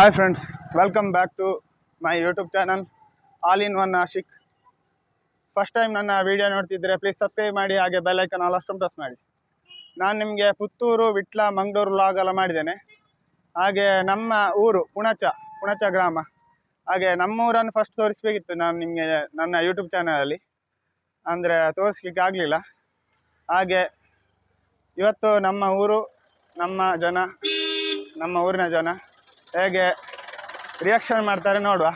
Hi friends welcome back to my YouTube channel all in one Ashik first time ನನ್ನ video ನೋಡ್ತಿದ್ರೆ please subscribe ಮಾಡಿ, ಹಾಗೆ bell icon all ಅಷ್ಟೊಂದು press ಮಾಡಿ. ನಾನು ನಿಮಗೆ ಪುತ್ತೂರು, ವಿಟ್ಲ, ಮಂಗಳೂರು ಲಾಗ್ ಎಲ್ಲ ಮಾಡಿದ್ದೇನೆ. ಹಾಗೆ ನಮ್ಮ ಊರು ಪುಣಚ ಪುಣಚ ಗ್ರಾಮ. ಹಾಗೆ ನಮ್ಮ ಊರನ್ನು ಫಸ್ಟ್ ತೋರಿಸ್ಬೇಕಿತ್ತು ನಾನು ನಿಮಗೆ ನನ್ನ ಯೂಟ್ಯೂಬ್ ಚಾನಲಲ್ಲಿ ಅಂದರೆ ತೋರಿಸ್ಲಿಕ್ಕೆ ಆಗಲಿಲ್ಲ. ಹಾಗೆ ಇವತ್ತು ನಮ್ಮ ಊರು, ನಮ್ಮ ಜನ, ನಮ್ಮ ಊರಿನ ಜನ ಹೇಗೆ ರಿಯಾಕ್ಷನ್ ಮಾಡ್ತಾರೆ ನೋಡುವ.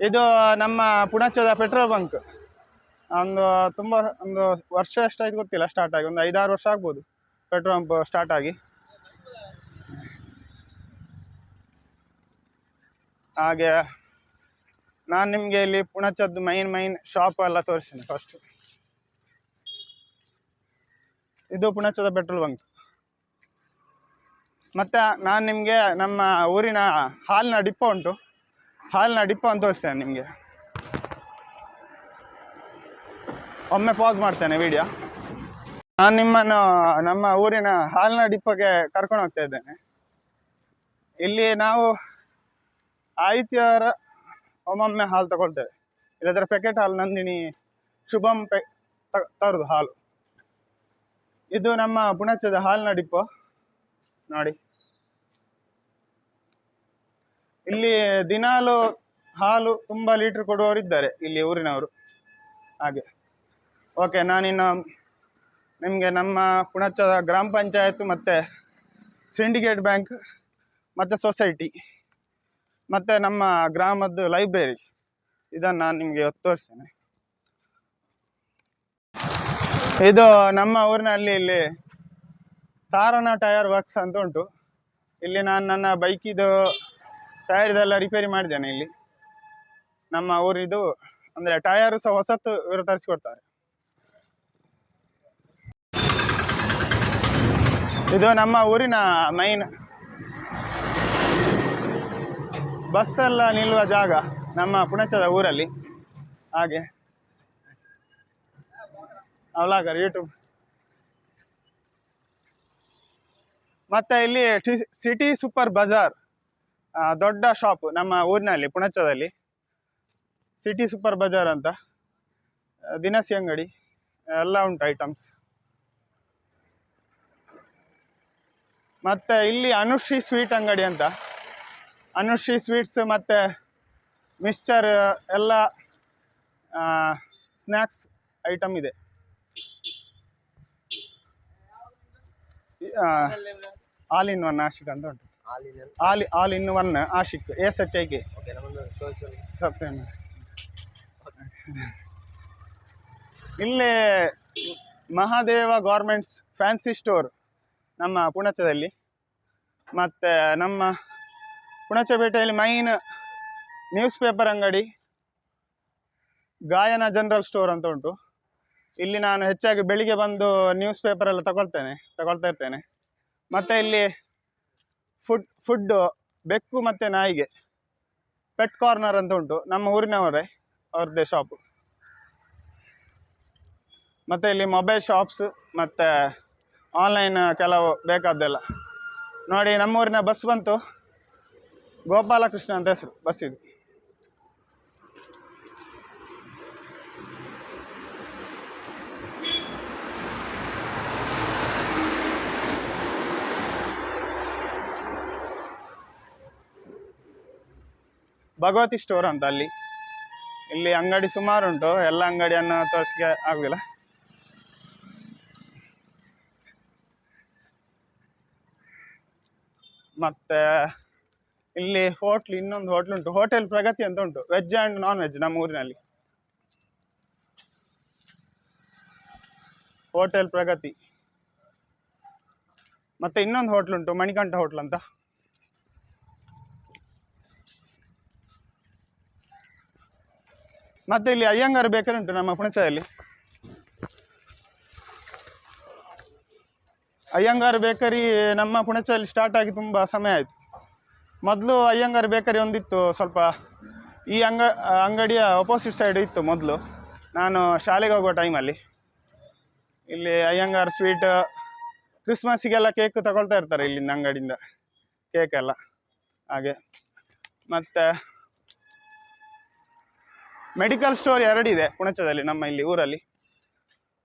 ಇದು ನಮ್ಮ ಪುಣಚದ ಪೆಟ್ರೋಲ್ ಬಂಕ್. ಒಂದು ತುಂಬ ಒಂದು ವರ್ಷ ಎಷ್ಟಾಯ್ತು ಗೊತ್ತಿಲ್ಲ ಸ್ಟಾರ್ಟ್ ಆಗಿ, ಒಂದು ಐದಾರು ವರ್ಷ ಆಗ್ಬೋದು ಪೆಟ್ರೋಲ್ ಪಂಪ್ ಸ್ಟಾರ್ಟ್ ಆಗಿ. ಹಾಗೆ ನಾನು ನಿಮಗೆ ಇಲ್ಲಿ ಪುಣಚದ್ದು ಮೈನ್ ಮೈನ್ ಶಾಪ್ ಎಲ್ಲ ತೋರಿಸ್ತೀನಿ ಫಸ್ಟ್ ಇದು ಪುಣಚದ ಪೆಟ್ರೋಲ್ ಬಂಕ್. ಮತ್ತೆ ನಾನು ನಿಮಗೆ ನಮ್ಮ ಊರಿನ ಹಾಲಿನ ಡಿಪ್ಪೋ ಉಂಟು. ಹಾಲಿನ ಡಿಪ್ಪೋ ಅಂತ ತೋರಿಸ್ತೇನೆ ನಿಮಗೆ. ಒಮ್ಮೆ ಪಾಸ್ ಮಾಡ್ತೇನೆ ವಿಡಿಯೋ ನಾನು ನಿಮ್ಮನ್ನು, ನಮ್ಮ ಊರಿನ ಹಾಲಿನ ಡಿಪ್ಪೋಗೆ ಕರ್ಕೊಂಡು ಹೋಗ್ತಾ ಇದ್ದೇನೆ. ಇಲ್ಲಿ ನಾವು ಆದಿತ್ಯವಾರ ಒಮ್ಮೊಮ್ಮೆ ಹಾಲು ತಗೊಳ್ತೇವೆ. ಇಲ್ಲದ್ರೆ ಪ್ಯಾಕೆಟ್ ಹಾಲು ನಂದಿನಿ ಶುಭಂ ಪೆ ತರುದು ಹಾಲು. ಇದು ನಮ್ಮ ಪುಣಚದ ಹಾಲಿನ ಡಿಪ್ಪೋ. ನೋಡಿ. ಇಲ್ಲಿ ದಿನಾಲು ಹಾಲು ತುಂಬ ಲೀಟ್ರ್ ಕೊಡುವವರು ಇದ್ದಾರೆ ಇಲ್ಲಿ ಊರಿನವರು. ಹಾಗೆ. ಓಕೆ, ನಾನಿನ್ನು ನಿಮಗೆ ನಮ್ಮ ಪುಣಚದ ಗ್ರಾಮ ಪಂಚಾಯತ್ ಮತ್ತು ಸಿಂಡಿಕೇಟ್ ಬ್ಯಾಂಕ್ ಮತ್ತು ಸೊಸೈಟಿ ಮತ್ತು ನಮ್ಮ ಗ್ರಾಮದ್ದು ಲೈಬ್ರರಿ. ಇದನ್ನು ನಾನು ನಿಮಗೆ ತೋರಿಸ್ತೇನೆ. ಇದು ನಮ್ಮ ಊರಿನಲ್ಲಿ ಇಲ್ಲಿ ತಾರಣ ಟೈರ್ ವರ್ಕ್ಸ್ ಅಂತ ಉಂಟು. ಇಲ್ಲಿ ನಾನು ನನ್ನ ಬೈಕಿದು ಟೈರ್ ಇದೆಲ್ಲ ರಿಪೇರಿ ಮಾಡಿದ್ದೇನೆ ಇಲ್ಲಿ. ನಮ್ಮ ಊರಿದು ಅಂದರೆ ಟಯರು ಸಹ ಹೊಸತ್ತು ಇವರು ತರಿಸ್ಕೊಡ್ತಾರೆ. ಇದು ನಮ್ಮ ಊರಿನ ಮೈನ್ ಬಸ್ ಎಲ್ಲ ನಿಲ್ಲುವ ಜಾಗ ನಮ್ಮ ಪುಣಚದ ಊರಲ್ಲಿ. ಹಾಗೆ. ಅವಲಾಗರ್ ಯೂಟ್ಯೂಬ್ ಮತ್ತೆ ಇಲ್ಲಿ ಸಿಟಿ ಸೂಪರ್ ಬಜಾರ್ ದೊಡ್ಡ ಶಾಪ್ ನಮ್ಮ ಊರಿನಲ್ಲಿ ಪುಣಚದಲ್ಲಿ ಸಿಟಿ ಸೂಪರ್ ಬಜಾರ್ ಅಂತ. ದಿನಸಿ ಅಂಗಡಿ, ಎಲ್ಲ ಉಂಟು ಐಟಮ್ಸ್ ಮತ್ತೆ ಇಲ್ಲಿ ಅನುಶ್ರೀ ಸ್ವೀಟ್ ಅಂಗಡಿ ಅಂತ. ಅನುಶ್ರೀ ಸ್ವೀಟ್ಸ್ ಮತ್ತೆ ಮಿಕ್ಸ್ಚರ್ ಎಲ್ಲ ಸ್ನ್ಯಾಕ್ಸ್ ಐಟಮ್ ಇದೆ. ಆಲ್ ಇನ್ ಒನ್ ನಾಶಿಕ ಅಂತ ಉಂಟು. All all in one Ashik S H I K ಇಲ್ಲಿ ಮಹಾದೇವ ಗಾರ್ಮೆಂಟ್ಸ್ ಫ್ಯಾನ್ಸಿ ಸ್ಟೋರ್ ನಮ್ಮ ಪುಣಚದಲ್ಲಿ. ಮತ್ತು ನಮ್ಮ ಪುಣಚಪೇಟೆಯಲ್ಲಿ ಮೈನ್ ನ್ಯೂಸ್ ಪೇಪರ್ ಅಂಗಡಿ ಗಾಯನ ಜನರಲ್ ಸ್ಟೋರ್ ಅಂತ ಉಂಟು. ಇಲ್ಲಿ ನಾನು ಹೆಚ್ಚಾಗಿ ಬೆಳಿಗ್ಗೆ ಬಂದು ನ್ಯೂಸ್ ಪೇಪರ್ ಎಲ್ಲ ತಗೊಳ್ತೇನೆ ತಗೊಳ್ತಾ ಇರ್ತೇನೆ. ಮತ್ತು ಇಲ್ಲಿ ಫುಡ್, ಫುಡ್ಡು, ಬೆಕ್ಕು ಮತ್ತು ನಾಯಿಗೆ. ಪೆಟ್ ಕಾರ್ನರ್ ಅಂತ ಉಂಟು. ನಮ್ಮ ಊರಿನವರೇ ಅವ್ರದ್ದೇ ಶಾಪು ಮತ್ತು ಇಲ್ಲಿ ಮೊಬೈಲ್ ಶಾಪ್ಸ್ ಮತ್ತು ಆನ್ಲೈನ್ ಕೆಲವು ಬೇಕಾದ್ದೆಲ್ಲ. ನೋಡಿ ನಮ್ಮೂರಿನ ಬಸ್ ಬಂತು. ಗೋಪಾಲಕೃಷ್ಣ ಅಂತ ಹೆಸರು ಬಸ್ ಇದು. ಭಗವತಿ ಸ್ಟೋರ್ ಅಂತ ಅಲ್ಲಿ. ಇಲ್ಲಿ ಅಂಗಡಿ ಸುಮಾರು ಉಂಟು. ಎಲ್ಲ ಅಂಗಡಿಯನ್ನು ತೋರಿಸಿಕೆ ಆಗುದಿಲ್ಲ ಮತ್ತೆ ಇಲ್ಲಿ ಹೋಟ್ಲ್ ಇನ್ನೊಂದು ಹೋಟ್ಲ್ ಉಂಟು. ಹೋಟೆಲ್ ಪ್ರಗತಿ ಅಂತ ಉಂಟು. ವೆಜ್ ಆ್ಯಂಡ್ ನಾನ್ ವೆಜ್ ನಮ್ಮ ಊರಿನಲ್ಲಿ ಹೋಟೆಲ್ ಪ್ರಗತಿ. ಮತ್ತೆ ಇನ್ನೊಂದು ಹೋಟ್ಲ್ ಉಂಟು. ಮಣಿಕಂಠ ಹೋಟ್ಲ್ ಅಂತ. ಮತ್ತೆ ಇಲ್ಲಿ ಅಯ್ಯಂಗಾರ್ ಬೇಕರಿ ಉಂಟು ನಮ್ಮ ಪುಣಚೆಯಲ್ಲಿ ಅಯ್ಯಂಗಾರ್ ಬೇಕರಿ ನಮ್ಮ ಪುಣಚೆಯಲ್ಲಿ ಸ್ಟಾರ್ಟ್ ಆಗಿ ತುಂಬ ಸಮಯ ಆಯಿತು. ಮೊದಲು ಅಯ್ಯಂಗಾರ್ ಬೇಕರಿ ಒಂದಿತ್ತು, ಸ್ವಲ್ಪ ಈ ಅಂಗ, ಅಂಗಡಿಯ ಅಪೋಸಿಟ್ ಸೈಡ್ ಇತ್ತು ಮೊದಲು. ನಾನು ಶಾಲೆಗೆ ಹೋಗುವ ಟೈಮಲ್ಲಿ ಇಲ್ಲಿ ಅಯ್ಯಂಗಾರ್ ಸ್ವೀಟ್ ಕ್ರಿಸ್ಮಸ್ಸಿಗೆಲ್ಲ ಕೇಕ್ ತಗೊಳ್ತಾ ಇರ್ತಾರೆ ಇಲ್ಲಿಂದ ಅಂಗಡಿಯಿಂದ. ಕೇಕೆಲ್ಲ ಹಾಗೆ. ಮತ್ತು ಮೆಡಿಕಲ್ ಸ್ಟೋರ್ ಎರಡಿದೆ ಪುಣಚದಲ್ಲಿ ನಮ್ಮ ಇಲ್ಲಿ ಊರಲ್ಲಿ.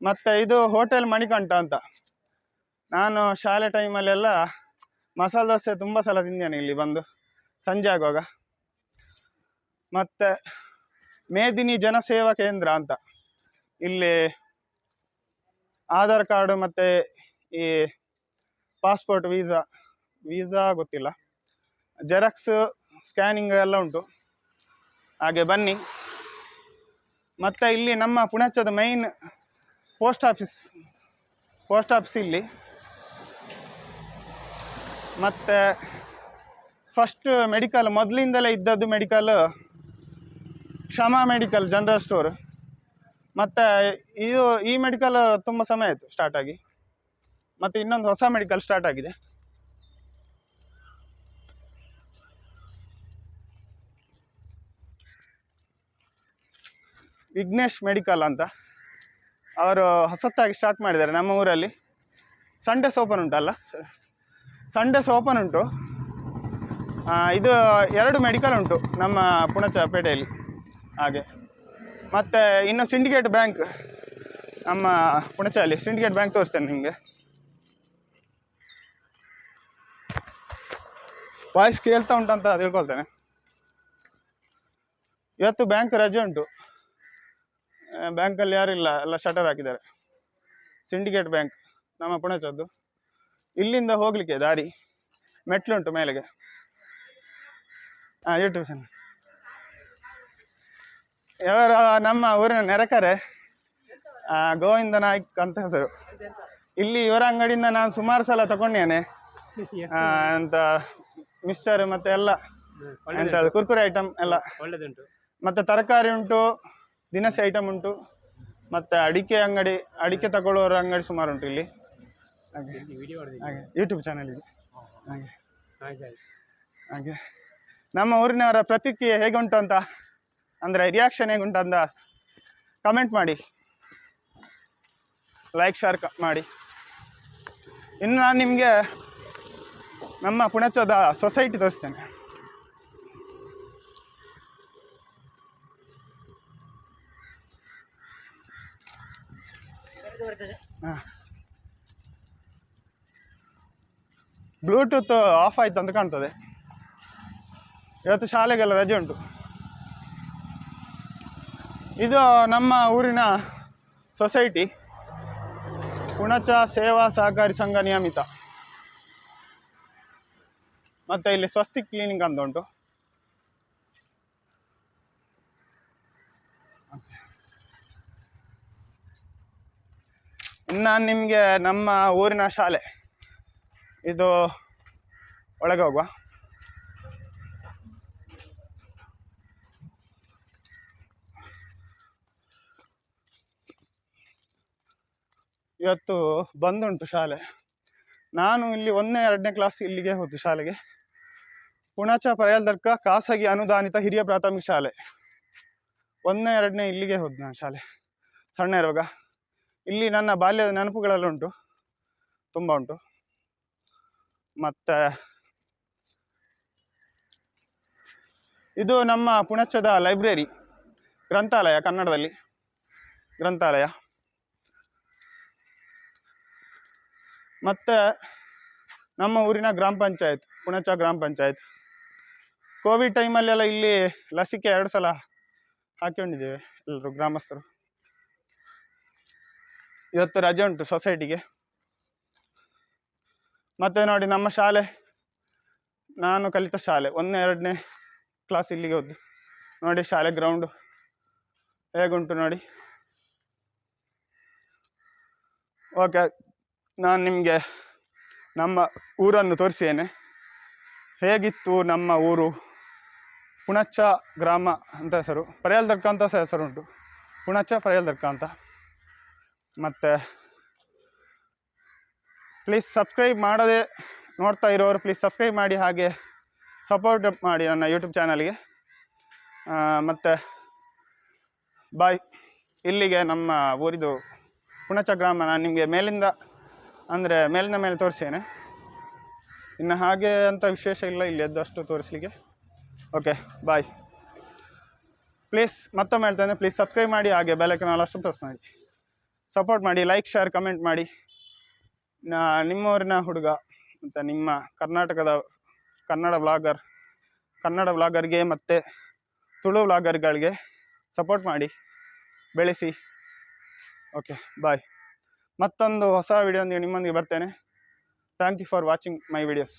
ಮತ್ತು ಇದು ಹೋಟೆಲ್ ಮಣಿಕಂಠ ಅಂತ. ನಾನು ಶಾಲೆ ಟೈಮಲ್ಲೆಲ್ಲ ಮಸಾಲೆ ದೋಸೆ ತುಂಬ ಸಲ ತಿಂದೇನೆ ಇಲ್ಲಿ ಬಂದು, ಸಂಜೆ ಆಗುವಾಗ. ಮತ್ತು ಮೇದಿನಿ ಜನಸೇವಾ ಕೇಂದ್ರ ಅಂತ. ಇಲ್ಲಿ ಆಧಾರ್ ಕಾರ್ಡು ಮತ್ತು ಈ ಪಾಸ್ಪೋರ್ಟ್ ವೀಸಾ ವೀಸಾ ಗೊತ್ತಿಲ್ಲ. ಜೆರಾಕ್ಸ್ ಸ್ಕ್ಯಾನಿಂಗ್ ಎಲ್ಲ ಉಂಟು. ಹಾಗೆ ಬನ್ನಿ. ಮತ್ತು ಇಲ್ಲಿ ನಮ್ಮ ಪುಣಚದ main post office post office ಇಲ್ಲಿ. ಮತ್ತು ಫಸ್ಟ್ ಮೆಡಿಕಲ್ ಮೊದಲಿಂದಲೇ ಇದ್ದದ್ದು medical Kshama medical general store ಮತ್ತು ಇದು ಈ ಮೆಡಿಕಲ್ ತುಂಬ ಸಮಯ ಆಯಿತು ಸ್ಟಾರ್ಟ್ ಆಗಿ. ಮತ್ತು ಇನ್ನೊಂದು ಹೊಸ ಮೆಡಿಕಲ್ ಸ್ಟಾರ್ಟ್ ಆಗಿದೆ. ವಿಘ್ನೇಶ್ ಮೆಡಿಕಲ್ ಅಂತ. ಅವರು ಹೊಸತ್ತಾಗಿ ಸ್ಟಾರ್ಟ್ ಮಾಡಿದ್ದಾರೆ ನಮ್ಮ ಊರಲ್ಲಿ. ಸಂಡೇಸ್ ಓಪನ್ ಉಂಟಲ್ಲ? ಸಂಡೇಸ್ ಓಪನ್ ಉಂಟು. ಇದು ಎರಡು ಮೆಡಿಕಲ್ ಉಂಟು ನಮ್ಮ ಪುಣಚ ಪೇಟೆಯಲ್ಲಿ. ಹಾಗೆ. ಮತ್ತು ಇನ್ನು ಸಿಂಡಿಕೇಟ್ ಬ್ಯಾಂಕ್ ನಮ್ಮ ಪುಣಚಲ್ಲಿ. ಸಿಂಡಿಕೇಟ್ ಬ್ಯಾಂಕ್ ತೋರಿಸ್ತೇನೆ ನಿಮಗೆ. ವಾಯ್ಸ್ ಕೇಳ್ತಾ ಉಂಟಂತ ತಿಳ್ಕೊಳ್ತೇನೆ. ಇವತ್ತು ಬ್ಯಾಂಕ್ ರಜೆ ಉಂಟು. ಬ್ಯಾಂಕಲ್ಲಿ ಯಾರಿಲ್ಲ ಎಲ್ಲ ಶಟರ್ ಹಾಕಿದ್ದಾರೆ. ಸಿಂಡಿಕೇಟ್ ಬ್ಯಾಂಕ್ ನಮ್ಮ ಪುಣಚದ್ದು ಇಲ್ಲಿಂದ ಹೋಗಲಿಕ್ಕೆ ದಾರಿ ಮೆಟ್ಲುಂಟು ಮೇಲೆಗೆ. ಹಾಂ ಯೂಟ್ಯೂಬ್ ಚಾನಲ್ ಯಾರು ನಮ್ಮ ಊರಿನ ನೆರಕರೆ ಗೋವಿಂದ ನಾಯ್ಕ್ ಅಂತ ಹೆಸರು. ಇಲ್ಲಿ ಇವರ ಅಂಗಡಿಯಿಂದ ನಾನು ಸುಮಾರು ಸಲ ತಗೊಂಡೇನೆ ಅಂತ ಮಿಕ್ಸ್ಚರ್ ಮತ್ತೆ ಎಲ್ಲ. ಎಂತ ಕುರ್ಕುರೆ ಐಟಮ್ ಎಲ್ಲ. ಒಳ್ಳೆದುಂಟು. ಮತ್ತೆ ತರಕಾರಿ ಉಂಟು. ದಿನಸಿ ಐಟಮ್ ಉಂಟು. ಮತ್ತೆ ಅಡಿಕೆ ಅಂಗಡಿ ಅಡಿಕೆ ತಗೊಳ್ಳೋರ ಅಂಗಡಿ ಸುಮಾರು ಉಂಟು ಇಲ್ಲಿ. ಹಾಗೆ ಹಾಗೆ ಯೂಟ್ಯೂಬ್ ಚಾನಲ್ ಇದೆ ಹಾಗೆ. ಹಾಗೆ. ನಮ್ಮ ಊರಿನವರ ಪ್ರತಿಕ್ರಿಯೆ ಹೇಗೆ ಉಂಟು ಅಂತ ಅಂದರೆ ರಿಯಾಕ್ಷನ್ ಹೇಗುಂಟು ಅಂತ ಕಮೆಂಟ್ ಮಾಡಿ. ಲೈಕ್ ಶೇರ್ ಮಾಡಿ. ಇನ್ನು ನಾನು ನಿಮಗೆ ನಮ್ಮ ಪುಣಚದ ಸೊಸೈಟಿ ತೋರಿಸ್ತೇನೆ. ಹಾಂ. ಬ್ಲೂಟೂತ್ ಆಫ್ ಆಯ್ತು ಅಂತ ಕಾಣ್ತದೆ. ಇವತ್ತು ಶಾಲೆಗೆಲ್ಲ ರಜೆ ಉಂಟು. ಇದು ನಮ್ಮ ಊರಿನ ಸೊಸೈಟಿ ಪುಣಚ ಸೇವಾ ಸಹಕಾರಿ ಸಂಘ ನಿಯಮಿತ. ಮತ್ತೆ ಇಲ್ಲಿ ಸ್ವಸ್ತಿ ಕ್ಲಿನಿಕ್ ಅಂತ ಉಂಟು. ನಾನು ನಿಮಗೆ ನಮ್ಮ ಊರಿನ ಶಾಲೆ. ಇದು ಒಳಗೆ ಹೋಗುವ. ಇವತ್ತು ಬಂದುಂಟು ಶಾಲೆ. ನಾನು ಇಲ್ಲಿ ಒಂದನೇ, ಎರಡನೇ ಕ್ಲಾಸ್ ಇಲ್ಲಿಗೆ ಹೋದ್ದು ಶಾಲೆಗೆ. ಪುಣಚ ಪರ್ಯಾಲ್ದರ್ಕ ಖಾಸಗಿ ಅನುದಾನಿತ ಹಿರಿಯ ಪ್ರಾಥಮಿಕ ಶಾಲೆ. ಒಂದನೇ, ಎರಡನೇ ಇಲ್ಲಿಗೆ ಹೋದ್ ನಾನು ಶಾಲೆ. ಸಣ್ಣ ಇರುವಾಗ. ಇಲ್ಲಿ ನನ್ನ ಬಾಲ್ಯದ ನೆನಪುಗಳೆಲ್ಲ ಉಂಟು. ತುಂಬ ಉಂಟು. ಮತ್ತು ಇದು ನಮ್ಮ ಪುಣಚದ ಲೈಬ್ರರಿ, ಗ್ರಂಥಾಲಯ, ಕನ್ನಡದಲ್ಲಿ. ಗ್ರಂಥಾಲಯ. ಮತ್ತು ನಮ್ಮ ಊರಿನ ಗ್ರಾಮ ಪಂಚಾಯತ್ ಪುಣಚ ಗ್ರಾಮ ಪಂಚಾಯತ್. ಕೋವಿಡ್ ಟೈಮಲ್ಲೆಲ್ಲ ಇಲ್ಲಿ ಲಸಿಕೆ ಎರಡು ಸಲ ಹಾಕೊಂಡಿದ್ದೇವೆ ಎಲ್ಲರೂ ಗ್ರಾಮಸ್ಥರು. ಇವತ್ತು ರಜೆ ಉಂಟು ಸೊಸೈಟಿಗೆ ಮತ್ತೆ ನೋಡಿ ನಮ್ಮ ಶಾಲೆ. ನಾನು ಕಲಿತ ಶಾಲೆ, ಒಂದನೇ, ಎರಡನೇ ಕ್ಲಾಸ್ ಇಲ್ಲಿಗೆ ಹೋದ್ದು. ನೋಡಿ ಶಾಲೆ ಗ್ರೌಂಡು ಹೇಗುಂಟು ನೋಡಿ. ಓಕೆ ನಾನು ನಿಮಗೆ ನಮ್ಮ ಊರನ್ನು ತೋರಿಸೇನೆ ಹೇಗಿತ್ತು ನಮ್ಮ ಊರು? ಪುಣಚ್ಚ ಗ್ರಾಮ ಅಂತ ಹೆಸರು. ಪರ್ಯಾಲ್ದರ್ಕ ಅಂತ ಸಹ ಹೆಸರುಂಟು ಪುಣಚ್ಚ ಪರ್ಯಾಲ್ದರ್ಕ ಅಂತ. ಮತ್ತು ಪ್ಲೀಸ್ ಸಬ್ಸ್ಕ್ರೈಬ್ ಮಾಡದೆ ನೋಡ್ತಾ ಇರೋರು ಪ್ಲೀಸ್ ಸಬ್ಸ್ಕ್ರೈಬ್ ಮಾಡಿ ಹಾಗೆ ಸಪೋರ್ಟ್ ಮಾಡಿ ನನ್ನ ಯೂಟ್ಯೂಬ್ ಚಾನಲ್ಗೆ ಮತ್ತು ಬಾಯ್ ಇಲ್ಲಿಗೆ ನಮ್ಮ ಊರಿದು ಪುಣಚ ಗ್ರಾಮ ನಾನು ನಿಮಗೆ ಮೇಲಿಂದ ಅಂದರೆ ಮೇಲಿಂದ ಮೇಲೆ ತೋರಿಸ್ತೇನೆ. ಇನ್ನು ಹಾಗೆ ಅಂತ ವಿಶೇಷ ಇಲ್ಲ, ಇಲ್ಲಿ ಎದ್ದಷ್ಟು ತೋರಿಸ್ಲಿಕ್ಕೆ. ಓಕೆ ಬಾಯ್ ಪ್ಲೀಸ್ ಮತ್ತೊಮ್ಮೆ ಹೇಳ್ತೇನೆ ಪ್ಲೀಸ್ ಸಬ್ಸ್ಕ್ರೈಬ್ ಮಾಡಿ ಹಾಗೆ ಬೆಲೈಕನ್ ಅಷ್ಟು ಪ್ರೆಸ್ ಮಾಡಿ. ಸಪೋರ್ಟ್ ಮಾಡಿ ಲೈಕ್ ಶೇರ್ ಕಮೆಂಟ್ ಮಾಡಿ. ನಾ, ನಿಮ್ಮೂರಿನ ಹುಡುಗ ಮತ್ತು ನಿಮ್ಮ ಕರ್ನಾಟಕದ ಕನ್ನಡ ವ್ಲಾಗರ್ ಕನ್ನಡ ವ್ಲಾಗರ್ಗೆ ಮತ್ತು ತುಳು ವ್ಲಾಗರ್ಗಳಿಗೆ ಸಪೋರ್ಟ್ ಮಾಡಿ, ಬೆಳೆಸಿ. ಓಕೆ ಬಾಯ್ ಮತ್ತೊಂದು ಹೊಸ ವಿಡಿಯೋ ನಿಮ್ಮೊಂದಿಗೆ ಬರ್ತೇನೆ. Thank you for watching my videos